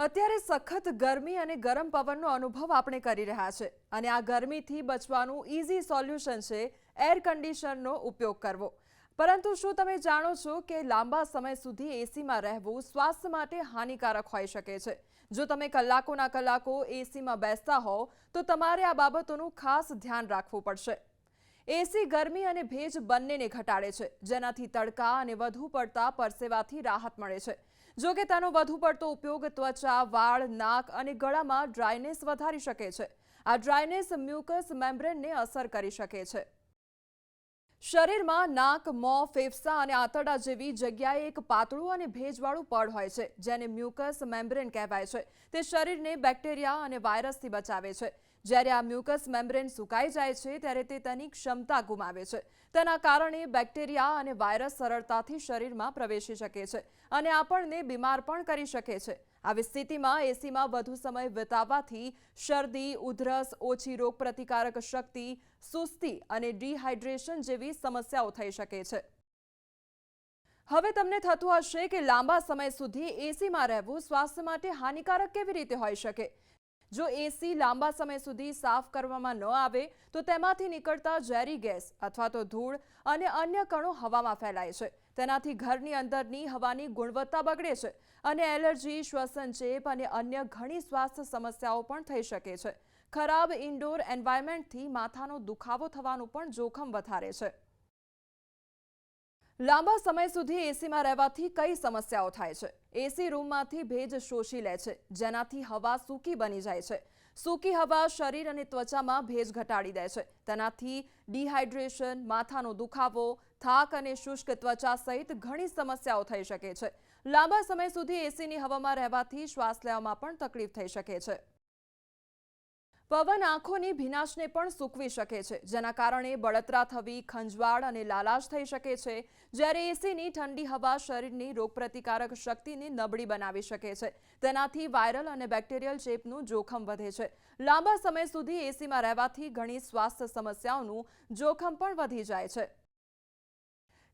અત્યારે સખત ગરમી અને ગરમ પવનનો અનુભવ આપણે કરી રહ્યા છે અને આ ગરમીથી બચવાનું ઇઝી સોલ્યુશન છે એર કન્ડિશનરનો ઉપયોગ કરવો. પરંતુ શું તમે જાણો છો કે લાંબા સમય સુધી એસીમાં રહેવું સ્વાસ્થ્ય માટે હાનિકારક હોઈ શકે છે? જો તમે કલાકોના કલાકો એસીમાં બેસતા હોવ, તો તમારે આ બાબતોનું ખાસ ધ્યાન રાખવું પડશે. એસી ગરમી અને ભેજ બંનેને ઘટાડે છે. જેનાથી તડકા અને વધુ પડતા પરસેવાથી રાહત મળે છે. જો કે તેનો વધુ પડતો ઉપયોગ ત્વચા, વાળ, નાક અને ગળામાં ડ્રાયનેસ વધારી શકે છે. આ ડ્રાયનેસ મ્યુકસ મેમ્બ્રેનને અસર કરી શકે છે. શરીરમાં નાક, મોં, ફેફસા અને આંતરડા જેવી જગ્યાએ એક પાતળું અને ભેજવાળું પડ હોય છે, જેને મ્યુકસ મેમ્બ્રેન કહેવાય છે. તે શરીરને બેક્ટેરિયા અને વાયરસથી બચાવે છે. જ્યારે આ મ્યુકસ મેમ્બ્રેન સુકાઈ જાય છે, ત્યારે તે તેની ક્ષમતા ગુમાવે છે. તેના કારણે બેક્ટેરિયા અને વાયરસ સરળતાથી શરીરમાં પ્રવેશી શકે છે અને આપણને બીમાર પણ કરી શકે છે. આવી સ્થિતિમાં એસીમાં વધુ સમય વિતાવવાથી શરદી, ઉધરસ, ઓછી રોગપ્રતિકારક શક્તિ, સુસ્તી અને ડિહાઇડ્રેશન જેવી સમસ્યાઓ થઈ શકે છે. હવે તમને થતું હશે કે લાંબા સમય સુધી એસીમાં રહેવું સ્વાસ્થ્ય માટે હાનિકારક કેવી રીતે હોઈ શકે? જો એસી લાંબા સમય સુધી સાફ કરવામાં ન આવે, તો તેમાંથી નીકળતા ઝેરી ગેસ અથવા તો ધૂળ અને અન્ય કણો હવામાં ફેલાય છે. તેનાથી ઘરની અંદરની હવાની ગુણવત્તા બગડે છે અને એલર્જી શ્વસન ચેપ અને અન્ય ઘણી સ્વાસ્થ્ય સમસ્યાઓ પણ થઈ શકે છે. ખરાબ ઇન્ડોર એન્વાયરમેન્ટથી માથાનો દુખાવો થવાનું પણ જોખમ વધારે છે. લાંબા સમય સુધી એસીમાં રહેવાથી કઈ સમસ્યાઓ થાય છે? એસી રૂમમાંથી ભેજ શોષી લે છે. જેનાથી હવા સૂકી બની જાય છે. સૂકી હવા શરીર અને ત્વચામાં ભેજ ઘટાડી દે છે. તેનાથી ડિહાઇડ્રેશન, માથાનો દુખાવો, થાક અને શુષ્ક ત્વચા સહિત ઘણી સમસ્યાઓ થઈ શકે છે. લાંબા સમય સુધી એસીની હવામાં રહેવાથી શ્વાસ લેવામાં પણ તકલીફ થઈ શકે છે. પવન આંખોની ભીનાશને પણ સૂકવી શકે છે. જેના કારણે બળતરા થવી, ખંજવાળ અને લાલાશ થઈ શકે છે. જ્યારે એસીની ઠંડી હવા શરીરની રોગપ્રતિકારક શક્તિને નબળી બનાવી શકે છે. તેનાથી વાયરલ અને બેક્ટેરિયલ ચેપનું જોખમ વધે છે. લાંબા સમય સુધી એસીમાં રહેવાથી ઘણી સ્વાસ્થ્ય સમસ્યાઓનું જોખમ પણ વધી જાય છે.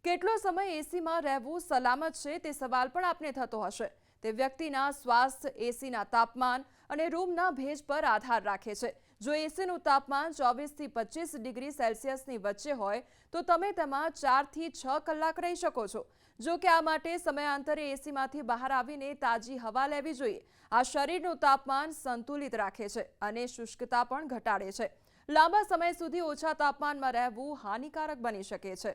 કેટલો સમય એસીમાં રહેવું સલામત છે તે સવાલ પણ આપને થતો હશે. તે વ્યક્તિના સ્વાસ્થ્ય એસીના તાપમાન અને રૂમના ભેજ પર આધાર રાખે છે. જો એસીનું તાપમાન ચોવીસથી પચીસ ડિગ્રી સેલ્સિયસની વચ્ચે હોય, તો તમે તેમાં ચારથી છ કલાક રહી શકો છો. જો કે આ માટે સમયાંતરે એસીમાંથી બહાર આવીને તાજી હવા લેવી જોઈએ. આ શરીરનું તાપમાન સંતુલિત રાખે છે અને શુષ્કતા પણ ઘટાડે છે. લાંબા સમય સુધી ઓછા તાપમાનમાં રહેવું હાનિકારક બની શકે છે.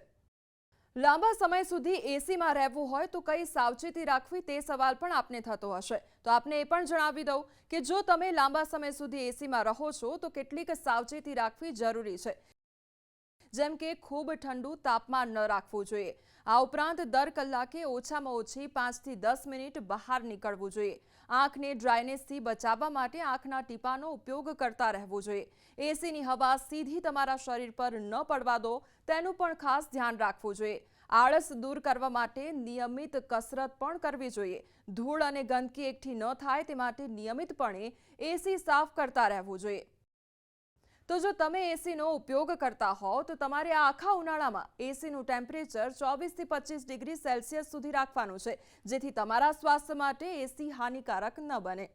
લાંબા સમય સુધી એસીમાં રહેવું હોય તો કઈ સાવચેતી રાખવી તે સવાલ પણ આપને થતો હશે. તો આપને એ પણ જણાવી દઉં કે જો તમે લાંબા સમય સુધી એસીમાં રહો છો તો કેટલીક સાવચેતી રાખવી જરૂરી છે. જેમ કે ખૂબ ઠંડુ તાપમાન ન રાખવું જોઈએ. આ ઉપરાંત દર કલાકે ઓછામાં ઓછી પાંચથી દસ મિનિટ બહાર નીકળવું જોઈએ. આંખને ડ્રાયનેસથી બચાવવા માટે આંખના ટીપાનો ઉપયોગ કરતા રહેવું જોઈએ. એસીની હવા સીધી તમારા શરીર પર ન પડવા દો, તેનું પણ ખાસ ધ્યાન રાખવું જોઈએ. આળસ દૂર કરવા માટે નિયમિત કસરત પણ કરવી જોઈએ. ધૂળ અને ગંદકી એકઠી ન થાય તે માટે નિયમિતપણે એસી સાફ કરતા રહેવું જોઈએ. તો જો તમે એસીનો ઉપયોગ કરતા હોવ, તો તમારે આખા ઉનાળામાં એસીનું ટેમ્પરેચર ચોવીસથી પચીસ ડિગ્રી સેલ્સિયસ સુધી રાખવાનું છે, જેથી તમારા સ્વાસ્થ્ય માટે એસી હાનિકારક ન બને.